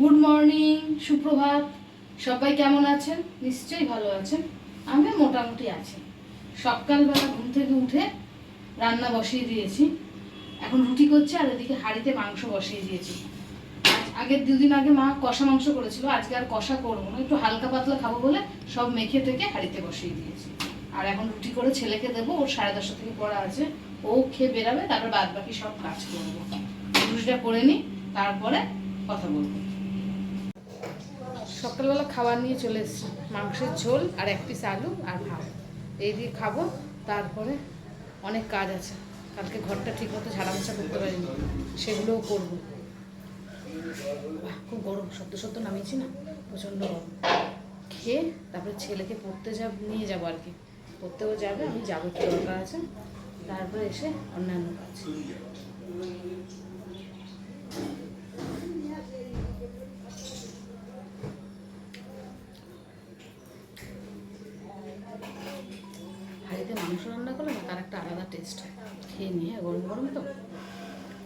Good morning সুপ্রভাত। সবাই কেমন আছেন? নিশ্চয়ই ভালো আছেন। আমি মোটামুটি আছি। সকালবেলা ঘুম থেকে উঠে রান্না বসিয়ে দিয়েছি। এখন রুটি করছে আর এদিকে হাঁড়িতে মাংস বসিয়ে দিয়েছি। আগের দুদিন আগে মা কষা মাংস করেছিল, আজকে আর কষা করব না। একটু হালকা পাতলা খাব বলে সব মেখে থেকে হাঁড়িতে বসিয়ে দিয়েছি। আর এখন রুটি করে ছেলেকে দেবো, ওর সাড়ে দশটা থেকে পড়া আছে। ও খেয়ে বেরাবে, তারপর বাদ বাকি সব কাজ করব। রুটিটা করে নিই তারপরে কথা বলব। সকালবেলা খাবার নিয়ে চলে এসেছি। মাংসের ঝোল আর এক পিস আলু আর ভাত। এই দিয়ে খাব, তারপরে অনেক কাজ আছে। কালকে ঘরটা ঠিক মতো ঝাড়া মোছা করতে পারিনি, সেগুলোও করব। খুব গরম, সত্য সত্য নামিয়েছি না? প্রচণ্ড গরম। খেয়ে তারপরে ছেলেকে পড়তে যাব, নিয়ে যাব আর কি। পড়তেও যাবে, আমি যাব দরকার আছে। তারপরে এসে অন্যান্য কাজ। খেয়ে নিয়ে গরম গরম তো।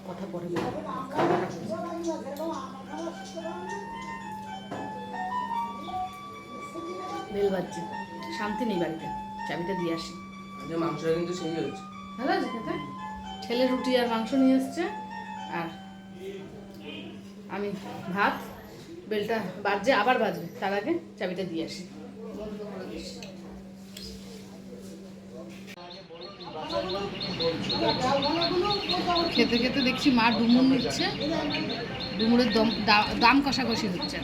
কথা পরে। বেল বাজছে। শান্তি নেই বাড়িতে। চাবিটা দিয়ে আসি। মাংসটা কিন্তু সেই হয়েছে ভালো আছে খেতে? ছেলে রুটি আর মাংস নিয়ে এসছে। আর আমি ভাত বেলটা বাজছে আবার বাজবে। তার আগে চাবিটা দিয়ে আসি। খেতে খেতে দেখছি মা ডুমুর নিচ্ছে ডুমুরের দম দাম কষাকষি হচ্ছে।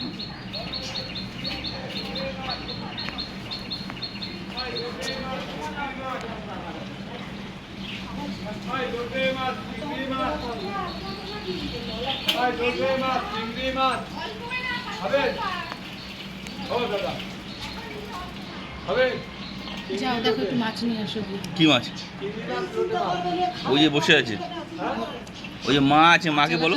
হবে? যাও, দেখো একটু মাছ নিয়ে আসো। কি মাছ। ওই যে বসে আছে? ওই যে মা আছে মাকে বলো।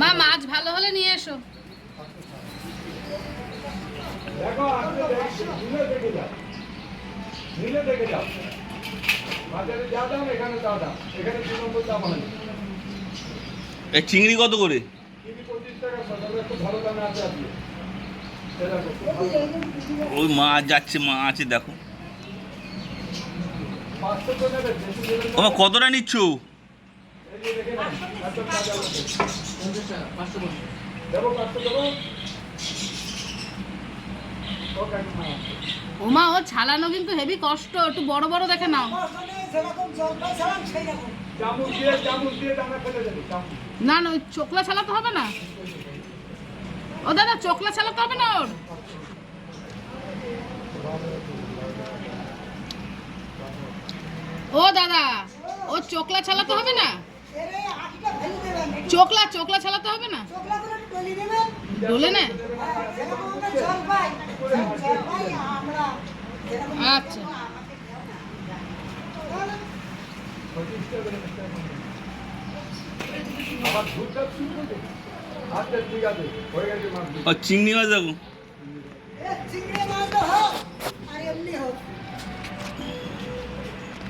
মা মাছ ভালো হলে নিয়ে এসো। দেখো দেখে দেখে যাও। নিলে দেখে যাও। বাজারে যা দাম এখানে তা দাম এখানে দু নম্বর দাম হয় এই চিংড়ি কত করে। ওই মা যাচ্ছে, মা আছে, দেখো পাঁচশো তো নেবে বেশি নেবেন না। ওমা, কতটা নিচ্ছ ওমা, ও ছালানো কিন্তু হেভি কষ্ট, একটু বড় বড় দেখে নাও না না ওই চোকলা ছালাতে হবে না। ও দাদা চোকলা ছালাতে হবে না ওর। ও দাদা ও চোকলা ছালাতে হবে না। চোকলা চোকলা ছালাতে হবে না। ডলে না? আচ্ছা। চিংড়ি মাছ দেখো।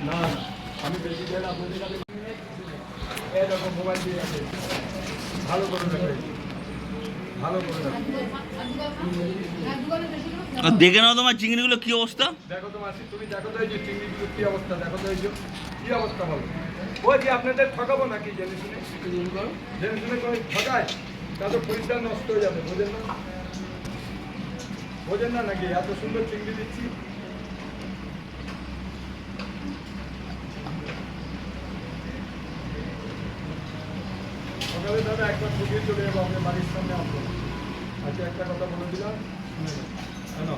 না আমি বেশি আপনাদের কাছে এরকম মোবাইল দিয়ে আছে। ভালো করে রাখবে ভালো করে রাখবে আর দেখে নাও তোমার চিংড়িগুলো কি অবস্থা। দেখো তো মাসি তুমি দেখো তো এই যে চিংড়িগুলো কি অবস্থা দেখো তো এই যে কি অবস্থা বলো। ওই যে আপনাদের ঠকাবো নাকি জেনে শুনে? জেনে শুনে করে ঠকায়? তাদের পরিষ্কার নষ্ট হয়ে যাবে বোঝেন না। বোঝেন না নাকি এত সুন্দর চিংড়ি দিচ্ছি। সকালে দাদা একবার ছুটিয়ে চলে যাব আপনার বাড়ির সামনে আসব। আচ্ছা একটা কথা বলে দিলাম। শুনে কেন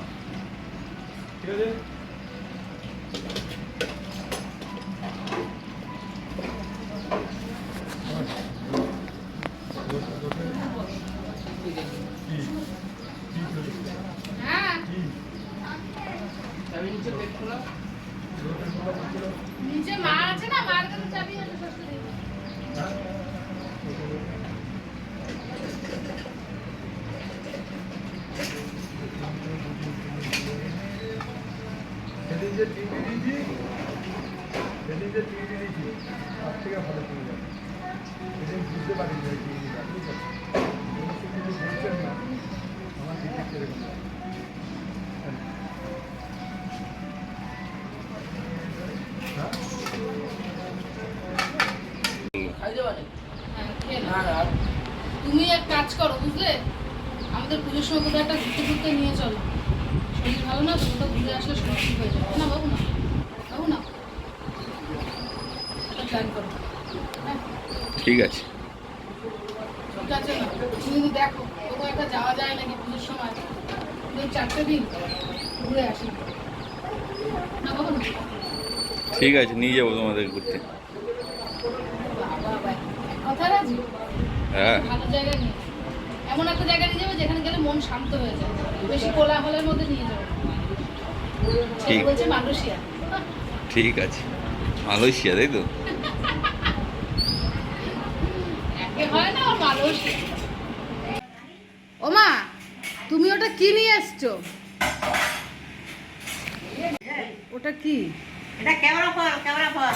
ঠিক আছে? হ্যাঁ নিচে পেট নিচে মা আছে না? মার কাছে চাবি আছে সেদিন যে টিভি দিয়েছি সেদিন টিভি দিয়েছি তার থেকে ভালো টিভি যাবে সেদিন বুঝতে পারি আমাদের পুজোর সময় কোথাও একটা ঘুরতে ঘুরতে নিয়ে চলো। শরীর ভালো না তো কোথাও ঘুরে আসলে শরীর ঠিক হয়ে যাবে। না বাবু না। বাবু না। প্ল্যান করো। হ্যাঁ। ঠিক আছে। ঠিক আছে না? তুমি দেখো কোথাও একটা যাওয়া যায় নাকি পুজোর সময় দুই চারটে দিন ঘুরে আসি। না বাবু না। ঠিক আছে নিয়ে যাব তোমাদের ঘুরতে। হ্যাঁ। ভালো জায়গায় নিয়ে। এমন একটা জায়গায় নিয়ে যাব যেখানে গেলে মন শান্ত হয়ে যায়। বেশি কোলাহলের মধ্যে নিয়ে যাব ঠিক। বলছে মালয়েশিয়া। ঠিক আছে। মালয়েশিয়া তাই তো? একে হয় না ও মা তুমি ওটা কি নিয়ে এসছো? ওটা কি? এটা কেওড়া ফল কেওড়া ফল।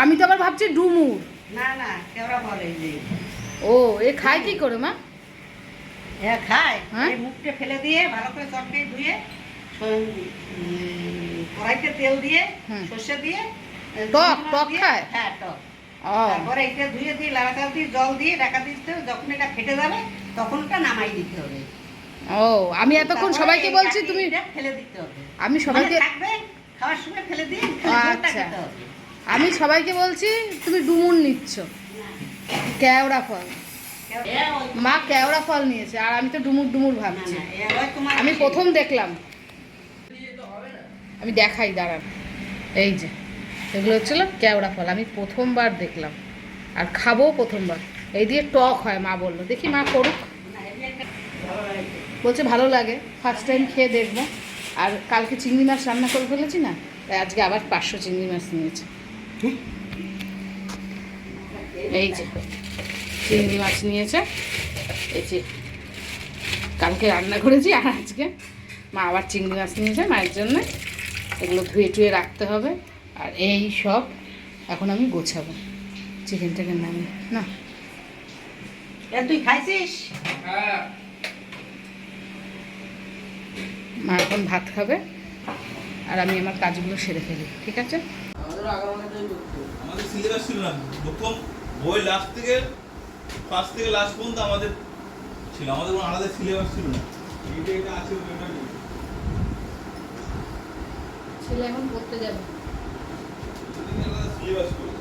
আমি তো আবার ভাবছি ডুমুর। না না কেওড়া ফল এই যে। ও এ খায় কি করে মা? হ্যাঁ খায়? এই মুখটা ফেলে দিয়ে ভালো করে ধুয়ে কড়াইতে তেল দিয়ে। সর্ষে দিয়ে টক, টক খায়? হ্যাঁ টক তারপরে এটা ধুয়ে দিয়ে দিয়ে জল দিয়ে ঢাকা দিতে হবে যখন এটা ফেটে যাবে তখন এটা নামাই দিতে হবে ও আমি এতক্ষণ সবাইকে বলছি তুমি ফেলে দিতে হবে আমি সবাইকে খাওয়ার সময় ফেলে দিয়ে আচ্ছা। আমি সবাইকে বলছি তুমি ডুমুর নিচ্ছ কেওড়া ফল মা কেওড়া ফল নিয়েছে আর আমি তো ডুমুর ডুমুর ভাবছি। আমি প্রথম দেখলাম। আমি দেখাই দাঁড়ান। এই যে এগুলো হচ্ছিল কেওড়া ফল। আমি প্রথমবার দেখলাম আর খাব প্রথমবার। এই দিয়ে টক হয় মা বলল। দেখি মা করুক। বলছে ভালো লাগে ফার্স্ট টাইম খেয়ে দেখব। আর কালকে চিংড়ি মাছ রান্না করে ফেলেছি না তাই আজকে আবার পাঁচশো চিংড়ি মাছ নিয়েছে। এই যে চিংড়ি মাছ নিয়েছে। এই যে কালকে রান্না করেছি আর আজকে মা আবার চিংড়ি মাছ নিয়েছে মায়ের জন্য। এগুলো ধুয়ে টুয়ে রাখতে হবে আর এই সব এখন আমি গোছাবো চিকেন টিকেন নামিয়ে। না। তুই খাইছিস? হ্যাঁ। মা এখন ভাত খাবে আর আমি আমার কাজগুলো সেরে ফেলি ঠিক আছে? আমাদের সিলেবাস ছিল না। প্রথম বই লাস্ট থেকে ফার্স্ট থেকে লাস্ট পর্যন্ত আমাদের ছিল আমাদের কোনো আলাদা সিলেবাস ছিল না। এটা এটা আছে ওটা নেই। ছেলে এখন পড়তে যাবে। আলাদা সিলেবাস করে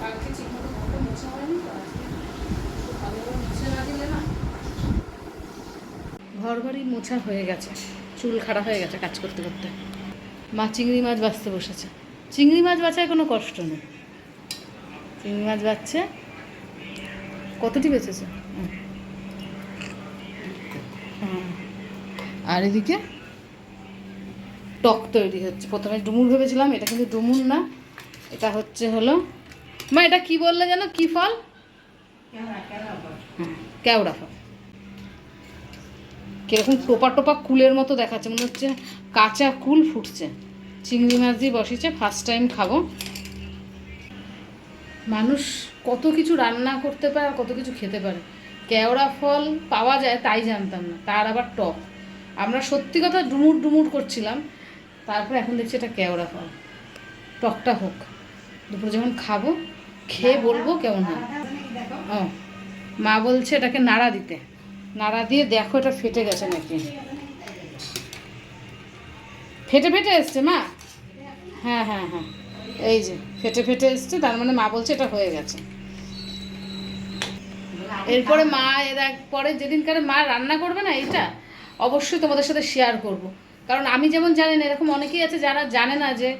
কালকে ঠিকমতো ঘরটা মোছা হয়নি তো? আজকে একটু মুছে না দিলে না? ঘর বাড়ি মোছা হয়ে গেছে। চুল খাড়া হয়ে গেছে কাজ করতে করতে। মা চিংড়ি মাছ বাঁচতে বসেছে। চিংড়ি মাছ বাছায় কোনো কষ্ট নেই। চিংড়ি মাছ বাচ্ছে কতটি বেঁচেছে। হুম। আর এদিকে টক তৈরি হচ্ছে। প্রথমে ডুমুর ভেবেছিলাম, এটা কিন্তু ডুমুর না। এটা হচ্ছে হলো, মা, এটা কি বললে যেন? কি ফল? হ্যাঁ কেওড়া ফল। কীরকম টোপা টোপা কুলের মতো দেখাচ্ছে। মনে হচ্ছে কাঁচা কুল ফুটছে। চিংড়ি মাছ দিয়ে বসিয়েছে ফার্স্ট টাইম খাব। মানুষ কত কিছু রান্না করতে পারে আর কত কিছু খেতে পারে। কেওড়া ফল পাওয়া যায় তাই জানতাম না তার আবার টক। আমরা সত্যি কথা ডুমুর ডুমুর করছিলাম তারপর এখন দেখছি এটা কেওড়া ফল। টকটা হোক দুপুরে যখন খাব খেয়ে বলব কেমন হয়। ও মা বলছে এটাকে নাড়া দিতে। নাড়া দিয়ে দেখো এটা ফেটে গেছে নাকি। ফেটে ফেটে এসছে মা? হ্যাঁ হ্যাঁ হ্যাঁ। এই যে, ফেটে ফেটে এসছে, তার মানে মা বলছে এটা হয়ে গেছে। এরপরে মা, এর পরে যেদিনকারে মা রান্না করবে না এটা অবশ্যই তোমাদের সাথে শেয়ার করব। কারণ আমি যেমন জানি না, এরকম অনেকেই আছে যারা জানে না যে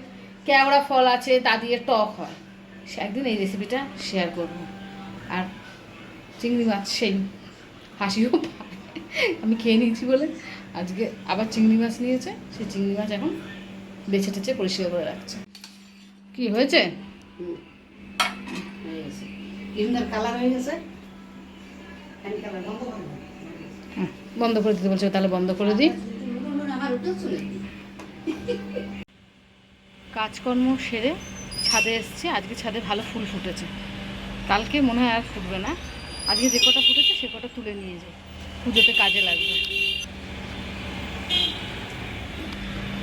কেওড়া ফল আছে, তা দিয়ে টক হয়। সে একদিন এই রেসিপিটা শেয়ার করব। আর চিংড়ি মাছ সেই, হাসিও আমি খেয়ে নিয়েছি বলে। আজকে আবার চিংড়ি মাছ নিয়েছে, সেই চিংড়ি মাছ এখন বেছে টেছে পরিষ্কার করে রাখছে। কি হয়েছে? হয়ে কালার হয়ে গেছে। বন্ধ করে দিতে বলছো তাহলে বন্ধ করে দিই। কাজকর্ম সেরে ছাদে এসছে আজকে ছাদে ভালো ফুল ফুটেছে। কালকে মনে হয় আর ফুটবে না। আজকে যে কটা ফুটেছে সে কটা তুলে নিয়ে যাই পুজোতে কাজে লাগবে।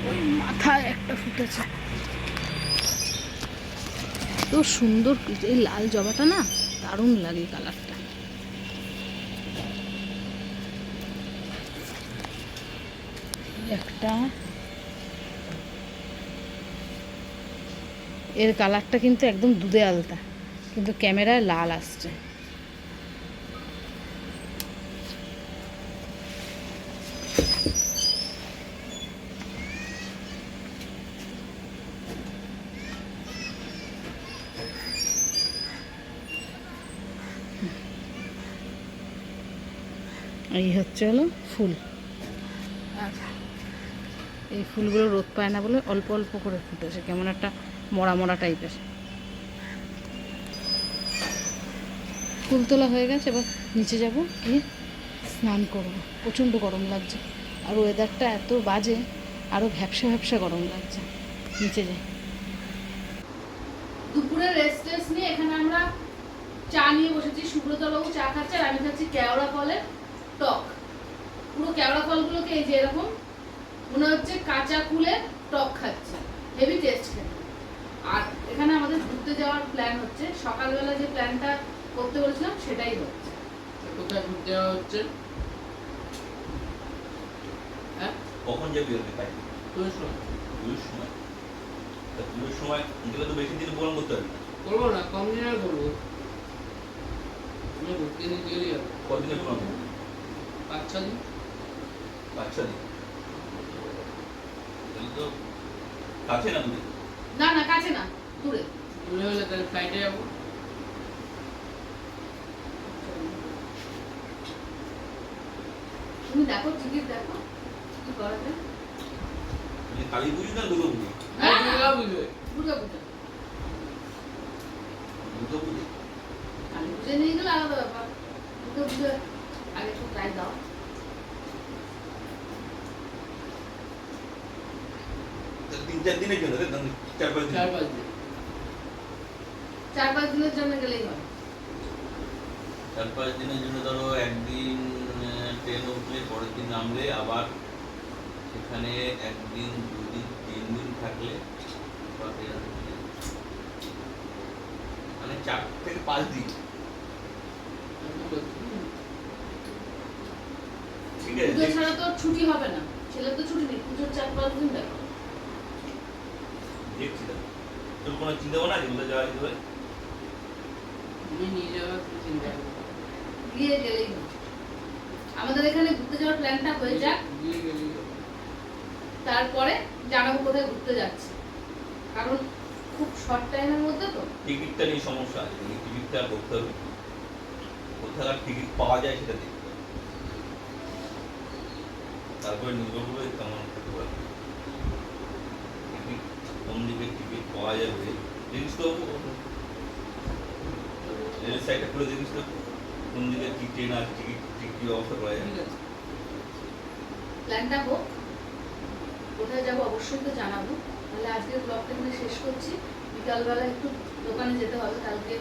ওই মাথায় একটা ফুটেছে। তো সুন্দর এই লাল জবাটা না, দারুণ লাগে কালারটা। একটা। এর কালারটা কিন্তু একদম দুধে আলতা, কিন্তু ক্যামেরায় লাল আসছে। এই হচ্ছে হলো ফুল। আচ্ছা। এই ফুলগুলো রোদ পায় না বলে অল্প অল্প করে ফুটেছে কেমন একটা মরা মরা টাইপের। ফুল তোলা হয়ে গেছে এবার নিচে যাব গিয়ে স্নান করব। প্রচণ্ড গরম লাগছে। আর ওয়েদারটা এত বাজে আরও ভ্যাবসা ভ্যাবসা গরম লাগছে। নিচে যাই। দুপুরে রেস্ট টেস্ট নিয়ে এখানে আমরা চা নিয়ে বসেছি। সুব্রতবাবু চা খাচ্ছে আর আমি খাচ্ছি কেওড়া ফলের। টক। পুরো কেওড়া ফলগুলোকে এই যে এরকম মনে হচ্ছে কাঁচা কুলের টক খাচ্ছে। হেভি টেস্ট খেতে। আর এখানে আমাদের ঘুরতে যাওয়ার প্ল্যান হচ্ছে। সকালবেলা যে প্ল্যানটা করতে বলেছিলাম সেটাই হচ্ছে। কোথায় ঘুরতে যাওয়া হচ্ছে? হ্যাঁ? কখন যাবি ওকে সময়। পুজোর সময়? তা পুজোর সময় গেলে তো বেশি দিন করতে পারবি করব না কম দিনে করব। তুমি ঘুরতে নিতে গেলেই হবে। পাঁচ ছ দিন তাহলে তো কাছে না দুদিন না না কাছে না দূরে। দূরে হলে তাহলে ফ্লাইটে যাব। তুমি দেখো টিকিট দেখো কি করা যায়। মানে কালী পুজো না দুর্গা পুজো? না, না। দুর্গা বুঝবে দুর্গা পুজো। দুর্গা পুজো? কালী পুজো নিয়ে গেলে আলাদা ব্যাপার। দুর্গা পুজো আগে একটু ট্রাই দাও ট্রেন উঠলে পরের দিন নামলে আবার সেখানে একদিন দুদিন তিন দিন থাকলে মানে চার থেকে পাঁচ দিন ঠিক আছে পুজো ছাড়া তো ছুটি হবে না। ছেলের তো ছুটি নেই পুজোর চার পাঁচ দিন দেখো দেখছি তোর কোনো চিন্তা ভাবনা আছে? যাওয়া যেতে পারে নিয়ে যাওয়ার চিন্তা গিয়ে গেলেই আমাদের এখানে ঘুরতে যাওয়ার প্ল্যানটা হয়ে যাক। তারপরে জানাব কোথায় ঘুরতে যাচ্ছি। কারণ খুব শর্ট টাইমের মধ্যে তো। টিকিটটা নিয়ে সমস্যা আছে। টিকিটটা করতে হবে। কোথাকার টিকিট পাওয়া যায় সেটা দেখতে তারপরে থাকতে পারে কোন দিকে টিকিট পাওয়া যাবে। জিনিস তো রেল সাইডটা খুলে জিনিস তো কোন দিকে কি ট্রেন আছে টিকিট কি ব্যবস্থা করা আছে। প্ল্যানটা হোক, কোথায় যাব অবশ্যই তো জানাব। তাহলে আজকের ব্লগটা এখানে শেষ করছি। বিকালবেলা একটু দোকানে যেতে হবে, কালকে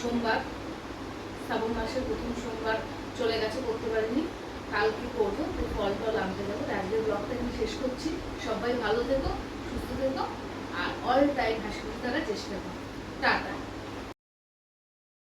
সোমবার। শ্রাবণ মাসের প্রথম সোমবার চলে গেছে, করতে পারিনি। কালকে করব, তো ফল টল আনতে যাব। আজকের ব্লগটা আমি শেষ করছি। সবাই ভালো থেকো, সুস্থ থেকো, আর অল টাইম হাসি খুশি থাকার চেষ্টা করো। টাটা।